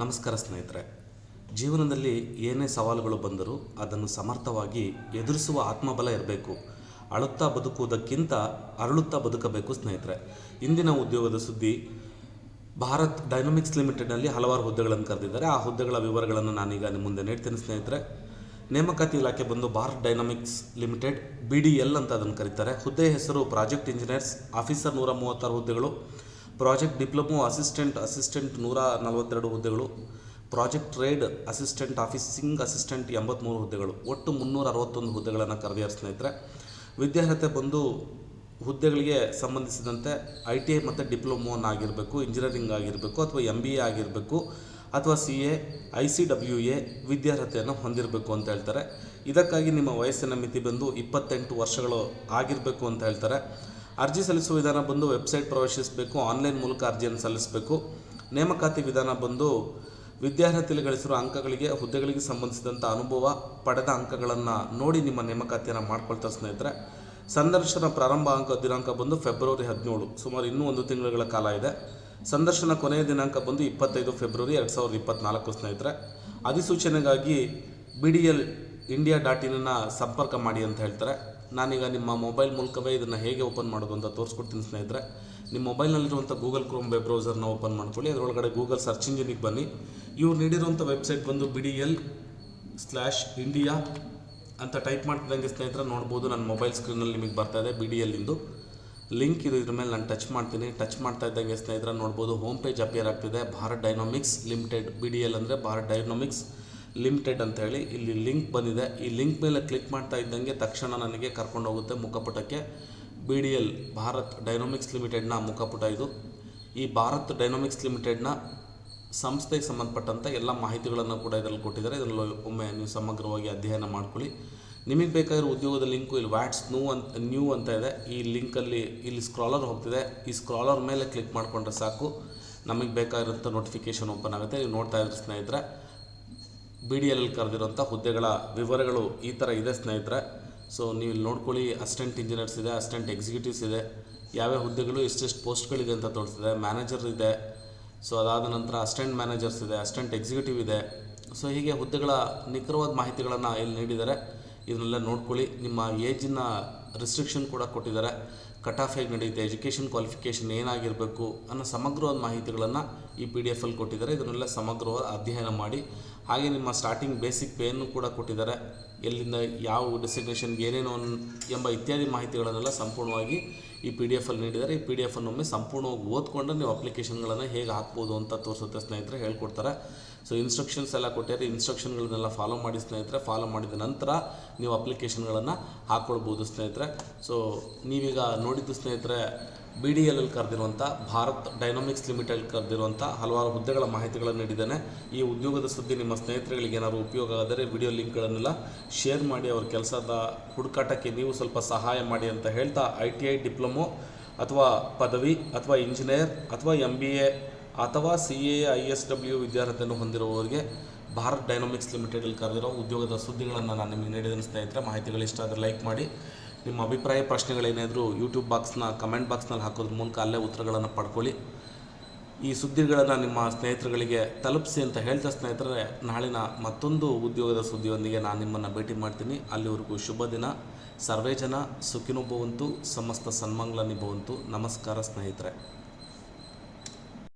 ನಮಸ್ಕಾರ ಸ್ನೇಹಿತರೆ. ಜೀವನದಲ್ಲಿ ಏನೇ ಸವಾಲುಗಳು ಬಂದರೂ ಅದನ್ನು ಸಮರ್ಥವಾಗಿ ಎದುರಿಸುವ ಆತ್ಮಬಲ ಇರಬೇಕು. ಅಳುತ್ತಾ ಬದುಕುವುದಕ್ಕಿಂತ ಅರಳುತ್ತಾ ಬದುಕಬೇಕು ಸ್ನೇಹಿತರೆ. ಇಂದಿನ ಉದ್ಯೋಗದ ಸುದ್ದಿ, ಭಾರತ್ ಡೈನಮಿಕ್ಸ್ ಲಿಮಿಟೆಡ್ನಲ್ಲಿ ಹಲವಾರು ಹುದ್ದೆಗಳನ್ನು ಕರೆದಿದ್ದಾರೆ. ಆ ಹುದ್ದೆಗಳ ವಿವರಗಳನ್ನು ನಾನೀಗ ನಿಮ್ಮ ಮುಂದೆ ನೀಡ್ತೇನೆ ಸ್ನೇಹಿತರೆ. ನೇಮಕಾತಿ ಇಲಾಖೆ ಬಂದು Bharat Dynamics Limited B D L ಅಂತ ಅದನ್ನು ಕರೀತಾರೆ. ಹುದ್ದೆ ಹೆಸರು ಪ್ರಾಜೆಕ್ಟ್ ಇಂಜಿನಿಯರ್ಸ್, ಆಫೀಸರ್ ನೂರ ಮೂವತ್ತಾರು ಹುದ್ದೆಗಳು ಪ್ರಾಜೆಕ್ಟ್ ಡಿಪ್ಲೊಮೊ ಅಸಿಸ್ಟೆಂಟ್ ಅಸಿಸ್ಟೆಂಟ್ ನೂರ ನಲವತ್ತೆರಡು ಹುದ್ದೆಗಳು, project trade assistant officing assistant ಎಂಬತ್ತ್ಮೂರು ಹುದ್ದೆಗಳು, ಒಟ್ಟು ಮುನ್ನೂರ ಅರವತ್ತೊಂದು ಹುದ್ದೆಗಳನ್ನು ಕರೆದಿದ್ದಾರೆ ಸ್ನೇಹಿತರೆ. ವಿದ್ಯಾರ್ಹತೆ ಬಂದು ಹುದ್ದೆಗಳಿಗೆ ಸಂಬಂಧಿಸಿದಂತೆ ಐ ಟಿ ಐ ಮತ್ತು ಡಿಪ್ಲೊಮೋನ್ ಆಗಿರಬೇಕು ಇಂಜಿನಿಯರಿಂಗ್ ಆಗಿರಬೇಕು ಅಥವಾ ಎಂ ಬಿ ಎ ಆಗಿರಬೇಕು ಅಥವಾ C A, I C W A ವಿದ್ಯಾರ್ಹತೆಯನ್ನು ಹೊಂದಿರಬೇಕು ಅಂತ ಹೇಳ್ತಾರೆ. ಇದಕ್ಕಾಗಿ ನಿಮ್ಮ ವಯಸ್ಸಿನ ಮಿತಿ ಬಂದು ಇಪ್ಪತ್ತೆಂಟು ವರ್ಷಗಳು ಆಗಿರಬೇಕು ಅಂತ ಹೇಳ್ತಾರೆ. ಅರ್ಜಿ ಸಲ್ಲಿಸುವ ವಿಧಾನ ಬಂದು ವೆಬ್ಸೈಟ್ ಪ್ರವೇಶಿಸಬೇಕು, ಆನ್ಲೈನ್ ಮೂಲಕ ಅರ್ಜಿಯನ್ನು ಸಲ್ಲಿಸಬೇಕು. ನೇಮಕಾತಿ ವಿಧಾನ ಬಂದು ವಿದ್ಯಾರ್ಹತೆಯಲ್ಲಿ ಗಳಿಸಿರುವ ಅಂಕಗಳಿಗೆ, ಹುದ್ದೆಗಳಿಗೆ ಸಂಬಂಧಿಸಿದಂಥ ಅನುಭವ, ಪಡೆದ ಅಂಕಗಳನ್ನು ನೋಡಿ ನಿಮ್ಮ ನೇಮಕಾತಿಯನ್ನು ಮಾಡ್ಕೊಳ್ತಾರೆ ಸ್ನೇಹಿತರೆ. ಸಂದರ್ಶನ ಪ್ರಾರಂಭ ಅಂಕ ದಿನಾಂಕ ಬಂದು ಫೆಬ್ರವರಿ ಹದಿನೇಳು, ಸುಮಾರು ಇನ್ನೂ ಒಂದು ತಿಂಗಳುಗಳ ಕಾಲ ಇದೆ. ಸಂದರ್ಶನ ಕೊನೆಯ ದಿನಾಂಕ ಬಂದು ಇಪ್ಪತ್ತೈದು ಫೆಬ್ರವರಿ ಎರಡು ಸಾವಿರದ ಇಪ್ಪತ್ತ್ನಾಲ್ಕು ಸ್ನೇಹಿತರೆ. ಅಧಿಸೂಚನೆಗಾಗಿ B D L India dot ಇನ್ನನ್ನು ಸಂಪರ್ಕ ಮಾಡಿ ಅಂತ ಹೇಳ್ತಾರೆ. ನಾನೀಗ ನಿಮ್ಮ ಮೊಬೈಲ್ ಮೂಲಕವೇ ಇದನ್ನು ಹೇಗೆ ಓಪನ್ ಮಾಡೋದು ಅಂತ ತೋರಿಸ್ಕೊಡ್ತೀನಿ ಸ್ನೇಹಿತರೆ. ನಿಮ್ಮ ಮೊಬೈಲ್ನಲ್ಲಿರುವಂಥ ಗೂಗಲ್ ಕ್ರೋಮ್ ವೆಬ್ ಬ್ರೌಸರ್ನ ಓಪನ್ ಮಾಡ್ಕೊಳ್ಳಿ. ಅದರೊಳಗಡೆ ಗೂಗಲ್ ಸರ್ಚ್ ಇಂಜಿನಿಗೆ ಬನ್ನಿ. ಇವ್ರು ನೀಡಿರುವಂಥ ವೆಬ್ಸೈಟ್ ಬಂದು B D L slash India ಅಂತ ಟೈಪ್ ಮಾಡ್ತಿದ್ದಂಗೆ ಸ್ನೇಹಿತರೆ ನೋಡ್ಬೋದು. ನನ್ನ ಮೊಬೈಲ್ ಸ್ಕ್ರೀನಲ್ಲಿ ನಿಮಗೆ ಬರ್ತಾ ಇದೆ ಬಿ ಡಿ ಎಲ್ಲಿಂದು ಲಿಂಕ್ ಇದು ಇದ್ರ ಮೇಲೆ ನಾನು ಟಚ್ ಮಾಡ್ತೀನಿ. ಟಚ್ ಮಾಡ್ತಾ ಇದ್ದಂಗೆ ಸ್ನೇಹಿತರೆ ನೋಡ್ಬೋದು. ಹೋಮ್ ಪೇಜ್ ಅಪಿಯರ್ ಆಗ್ತಿದೆ. Bharat Dynamics Limited B D L ಅಂದರೆ ಭಾರತ್ ಡೈನಾಮಿಕ್ಸ್ ಲಿಮಿಟೆಡ್ ಅಂತ ಹೇಳಿ ಇಲ್ಲಿ ಲಿಂಕ್ ಬಂದಿದೆ. ಈ ಲಿಂಕ್ ಮೇಲೆ ಕ್ಲಿಕ್ ಮಾಡ್ತಾ ಇದ್ದಂಗೆ ತಕ್ಷಣ ನನಗೆ ಕರ್ಕೊಂಡು ಹೋಗುತ್ತೆ ಮುಖಪುಟಕ್ಕೆ B D L Bharat Dynamics ಲಿಮಿಟೆಡ್ನ ಮುಖಪುಟ ಇದು. ಈ ಭಾರತ್ ಡೈನಾಮಿಕ್ಸ್ ಲಿಮಿಟೆಡ್ನ ಸಂಸ್ಥೆಗೆ ಸಂಬಂಧಪಟ್ಟಂಥ ಎಲ್ಲ ಮಾಹಿತಿಗಳನ್ನು ಕೂಡ ಇದರಲ್ಲಿ ಕೊಟ್ಟಿದ್ದಾರೆ. ಇದರಲ್ಲಿ ಒಮ್ಮೆ ನೀವು ಸಮಗ್ರವಾಗಿ ಅಧ್ಯಯನ ಮಾಡ್ಕೊಳ್ಳಿ. ನಿಮಗೆ ಬೇಕಾಗಿರೋ ಉದ್ಯೋಗದ ಲಿಂಕು ಇಲ್ಲಿ ವ್ಯಾಟ್ಸ್ ನ್ಯೂ ಅಂತ ನ್ಯೂ ಅಂತ ಇದೆ. ಈ ಲಿಂಕಲ್ಲಿ ಇಲ್ಲಿ ಸ್ಕ್ರಾಲರ್ ಹೋಗ್ತಿದೆ. ಈ ಸ್ಕ್ರಾಲರ್ ಮೇಲೆ ಕ್ಲಿಕ್ ಮಾಡಿಕೊಂಡ್ರೆ ಸಾಕು. ನಮಗೆ ಬೇಕಾಗಿರೋಂಥ ನೋಟಿಫಿಕೇಷನ್ ಓಪನ್ ಆಗುತ್ತೆ. ನೀವು ನೋಡ್ತಾ ಇದ್ರೆ ಸ್ನೇಹಿತರೆ ಬಿ ಡಿ ಎಲ್ ಕರೆದಿರೋಂಥ ಹುದ್ದೆಗಳ ವಿವರಗಳು ಈ ಥರ ಇದೆ ಸ್ನೇಹಿತರೆ. ಸೊ ನೀವು ಇಲ್ಲಿ ನೋಡ್ಕೊಳ್ಳಿ ಅಸಿಸ್ಟೆಂಟ್ ಇಂಜಿನಿಯರ್ಸ್ ಇದೆ ಅಸಿಸ್ಟೆಂಟ್ ಎಕ್ಸಿಕ್ಯೂಟಿವ್ಸ್ ಇದೆ. ಯಾವ್ಯಾವ ಹುದ್ದೆಗಳು, ಎಷ್ಟೆಷ್ಟು ಪೋಸ್ಟ್ಗಳಿದೆ ಅಂತ ತೋರಿಸಿದೆ. ಮ್ಯಾನೇಜರ್ ಇದೆ. ಸೊ ಅದಾದ ನಂತರ ಅಸಿಸ್ಟೆಂಟ್ ಮ್ಯಾನೇಜರ್ಸ್ ಇದೆ ಅಸಿಸ್ಟೆಂಟ್ ಎಕ್ಸಿಕ್ಯೂಟಿವ್ ಇದೆ. ಸೊ ಹೀಗೆ ಹುದ್ದೆಗಳ ನಿಖರವಾದ ಮಾಹಿತಿಗಳನ್ನು ಇಲ್ಲಿ ನೀಡಿದ್ದಾರೆ. ಇದನ್ನೆಲ್ಲ ನೋಡ್ಕೊಳ್ಳಿ. ನಿಮ್ಮ ಏಜಿನ ರಿಸ್ಟ್ರಿಕ್ಷನ್ ಕೂಡ ಕೊಟ್ಟಿದ್ದಾರೆ. ಕಟ್ ಆಫ್ ಹೇಗೆ ನಡೆಯುತ್ತೆ ಎಜುಕೇಷನ್ ಕ್ವಾಲಿಫಿಕೇಷನ್ ಏನಾಗಿರಬೇಕು ಅನ್ನೋ ಸಮಗ್ರವಾದ ಮಾಹಿತಿಗಳನ್ನು ಈ ಪಿ ಡಿ ಎಫಲ್ಲಿ ಕೊಟ್ಟಿದ್ದಾರೆ. ಇದನ್ನೆಲ್ಲ ಸಮಗ್ರವಾದ ಅಧ್ಯಯನ ಮಾಡಿ, ಹಾಗೆ ನಿಮ್ಮ ಸ್ಟಾರ್ಟಿಂಗ್ ಬೇಸಿಕ್ ಪೇಯನ್ನು ಕೂಡ ಕೊಟ್ಟಿದ್ದಾರೆ. ಎಲ್ಲಿಂದ ಯಾವ ಡೆಸಿಗ್ನೇಷನ್ಗೆ ಏನೇನು ಎಂಬ ಇತ್ಯಾದಿ ಮಾಹಿತಿಗಳನ್ನೆಲ್ಲ ಸಂಪೂರ್ಣವಾಗಿ ಈ ಪಿ ಡಿ ಎಫಲ್ಲಿ ನೀಡಿದ್ದಾರೆ. ಈ ಪಿ ಡಿ ಎಫನ್ನು ಒಮ್ಮೆ ಸಂಪೂರ್ಣವಾಗಿ ಓದ್ಕೊಂಡು ನೀವು ಅಪ್ಲಿಕೇಶನ್ಗಳನ್ನು ಹೇಗೆ ಹಾಕ್ಬೋದು ಅಂತ ತೋರಿಸುತ್ತೆ ಸ್ನೇಹಿತರೆ, ಹೇಳ್ಕೊಡ್ತಾರೆ. ಸೊ ಇನ್ಸ್ಟ್ರಕ್ಷನ್ಸ್ ಎಲ್ಲ ಕೊಟ್ಟಿದ್ದಾರೆ. ಇನ್ಸ್ಟ್ರಕ್ಷನ್ಗಳನ್ನೆಲ್ಲ ಫಾಲೋ ಮಾಡಿ ಸ್ನೇಹಿತರೆ ಫಾಲೋ ಮಾಡಿದ ನಂತರ ನೀವು ಅಪ್ಲಿಕೇಶನ್ಗಳನ್ನು ಹಾಕ್ಕೊಳ್ಬೋದು ಸ್ನೇಹಿತರೆ. ಸೊ ನೀವೀಗ ನೋಡಿದ್ದು ಸ್ನೇಹಿತರೆ ಬಿ ಡಿ ಎಲ್ ಕರೆದಿರುವಂಥ ಭಾರತ್ ಡೈನಾಮಿಕ್ಸ್ ಲಿಮಿಟೆಡ್ ಕರೆದಿರುವಂಥ ಹಲವಾರು ಹುದ್ದೆಗಳ ಮಾಹಿತಿಗಳನ್ನು ನೀಡಿದ್ದೇನೆ. ಈ ಉದ್ಯೋಗದ ಸುದ್ದಿ ನಿಮ್ಮ ಸ್ನೇಹಿತರುಗಳಿಗೆ ಏನಾದರೂ ಉಪಯೋಗ ಆದರೆ ವಿಡಿಯೋ ಲಿಂಕ್ಗಳನ್ನೆಲ್ಲ ಶೇರ್ ಮಾಡಿ ಅವ್ರ ಕೆಲಸದ ಹುಡುಕಾಟಕ್ಕೆ ನೀವು ಸ್ವಲ್ಪ ಸಹಾಯ ಮಾಡಿ ಅಂತ ಹೇಳ್ತಾ, ಐ ಟಿ ಐ ಡಿಪ್ಲೊಮೊ ಅಥವಾ ಪದವಿ ಅಥವಾ ಇಂಜಿನಿಯರ್ ಅಥವಾ ಎಂ ಬಿ ಎ ಅಥವಾ C A, I S W ವಿದ್ಯಾರ್ಥಿಯನ್ನು ಹೊಂದಿರುವವರಿಗೆ ಭಾರತ್ ಡೈನಾಮಿಕ್ಸ್ ಲಿಮಿಟೆಡಲ್ಲಿ ಕರೆದಿರೋ ಉದ್ಯೋಗದ ಸುದ್ದಿಗಳನ್ನು ನಾನು ನಿಮಗೆ ನೀಡಿದ ಸ್ನೇಹಿತರೆ. ಮಾಹಿತಿಗಳು ಇಷ್ಟ ಆದರೆ ಲೈಕ್ ಮಾಡಿ. ನಿಮ್ಮ ಅಭಿಪ್ರಾಯ ಪ್ರಶ್ನೆಗಳೇನಾದರೂ ಯೂಟ್ಯೂಬ್ ಬಾಕ್ಸ್ನ ಕಮೆಂಟ್ ಬಾಕ್ಸ್ನಲ್ಲಿ ಹಾಕೋದ್ರ ಮೂಲಕ ಅಲ್ಲೇ ಉತ್ತರಗಳನ್ನು ಪಡ್ಕೊಳ್ಳಿ. ಈ ಸುದ್ದಿಗಳನ್ನು ನಿಮ್ಮ ಸ್ನೇಹಿತರುಗಳಿಗೆ ತಲುಪಿಸಿ ಅಂತ ಹೇಳ್ತಾ ಸ್ನೇಹಿತರೆ, ನಾಳಿನ ಮತ್ತೊಂದು ಉದ್ಯೋಗದ ಸುದ್ದಿಯೊಂದಿಗೆ ನಾನು ನಿಮ್ಮನ್ನು ಭೇಟಿ ಮಾಡ್ತೀನಿ. ಅಲ್ಲಿವರೆಗೂ ಶುಭ ದಿನ. ಸರ್ವೇ ಜನ ಸುಖಿನೋ ಭವಂತು, ಸಮಸ್ತ ಸನ್ಮಂಗ್ಲ ನಿಭವಂತು ನಮಸ್ಕಾರ ಸ್ನೇಹಿತರೆ.